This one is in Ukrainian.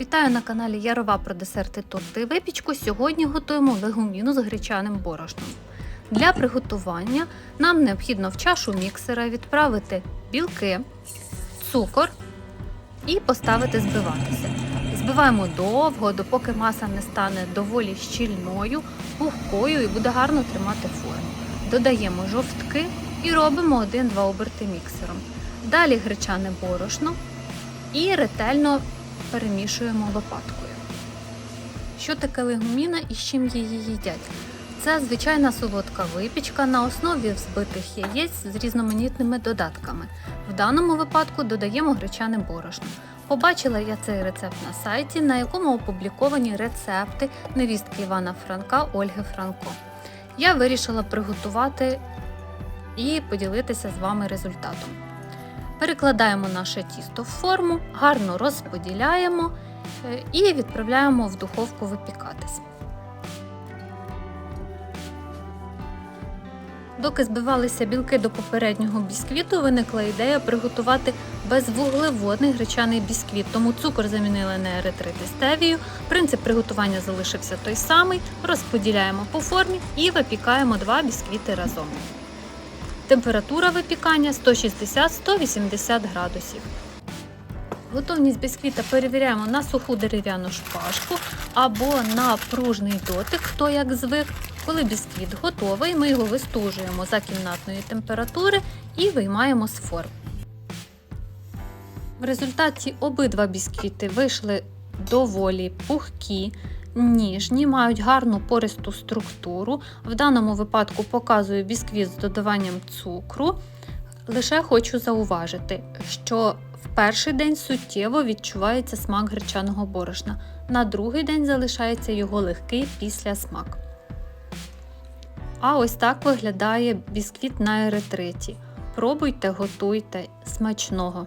Вітаю на каналі Ярова про десерти торти випічку. Сьогодні готуємо легуміну з гречаним борошном. Для приготування нам необхідно в чашу міксера відправити білки, цукор і поставити збиватися. Збиваємо довго, допоки маса не стане доволі щільною, пухкою і буде гарно тримати форму. Додаємо жовтки і робимо 1-2 оберти міксером. Далі гречане борошно і ретельно перемішуємо лопаткою. Що таке легуміна і з чим її їдять? Це звичайна солодка випічка на основі взбитих яєць з різноманітними додатками. В даному випадку додаємо гречане борошно. Побачила я цей рецепт на сайті, на якому опубліковані рецепти невістки Івана Франка Ольги Франко. Я вирішила приготувати і поділитися з вами результатом. Перекладаємо наше тісто в форму, гарно розподіляємо е, і відправляємо в духовку випікатись. Доки збивалися білки до попереднього бісквіту, виникла ідея приготувати безвуглеводний гречаний бісквіт, тому цукор замінили на еритрит і стевію. Принцип приготування залишився той самий. Розподіляємо по формі і випікаємо два бісквіти разом. Температура випікання 160-180 градусів. Готовність бісквіта перевіряємо на суху дерев'яну шпажку або на пружний дотик, хто як звик. Коли бісквіт готовий, ми його вистужуємо за кімнатної температури і виймаємо з форм. В результаті обидва бісквіти вийшли доволі пухкі, ніжні, мають гарну пористу структуру. В даному випадку показую бісквіт з додаванням цукру. Лише хочу зауважити, що в перший день суттєво відчувається смак гречаного борошна, на другий день залишається його легкий післясмак. А ось так виглядає бісквіт на еритриті. Пробуйте, готуйте смачного!